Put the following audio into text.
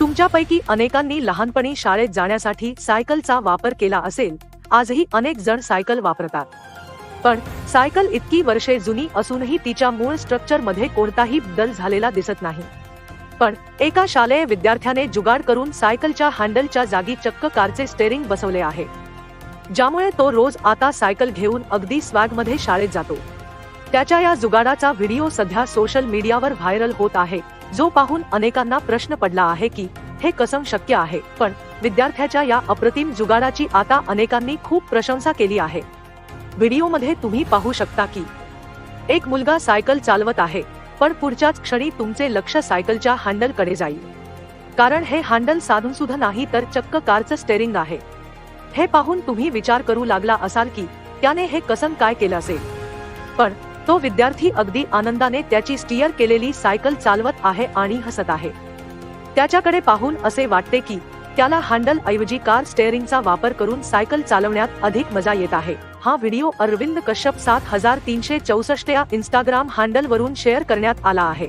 तुमच्यापैकी अनेकांनी लहानपणी शाळेत जाण्यासाठी सायकलचा वापर केला असेल आजही अनेक जण सायकल वापरतात. पण सायकल इतकी वर्षे जुनी असूनही तिच्या मूळ स्ट्रक्चरमध्ये कोणताही बदल झालेला दिसत नाही. पण एका शालेय विद्यार्थ्याने जुगाड करून सायकलच्या हँडलच्या जागी चक्क कारचे स्टेरिंग बसवले आहे. ज्यामुळे तो रोज आता सायकल घेऊन अगदी स्वॅगमध्ये शाळेत जातो. त्याच्या या जुगाडाचा व्हिडिओ सध्या सोशल मीडियावर व्हायरल होत आहे. जो पाहून अनेकांना प्रश्न पडला आहे की हे कसं शक्य आहे पण विद्यार्थ्याच्या या अप्रतिम जुगाडाची आता अनेकांनी खूप प्रशंसा केली आहे. व्हिडिओमध्ये तुम्ही पाहू शकता की एक मुलगा सायकल चालवत आहे पण पुढच्याच क्षणी तुमचे लक्ष सायकलच्या हँडलकडे जाईल. कारण हे हँडल साधून सुद्धा नाही तर चक्क कारचं स्टेरिंग आहे. हे पाहून तुम्ही विचार करू लागला असाल की त्याने हे कसं काय केलं असेल? पण तो विद्यार्थी अगदी आनंदाने त्याची स्टिअर केलेली सायकल चालवत आहे आणि हसत आहे. त्याच्याकडे पाहून असे वाटते की त्याला हँडल ऐवजी कार स्टेअरिंगचा वापर करून सायकल चालवण्यात अधिक मजा येत आहे. हा व्हिडिओ अरविंद कश्यप सात हजार तीनशे चौसष्ट या इंस्टाग्राम हँडल वरून शेअर करण्यात आला आहे.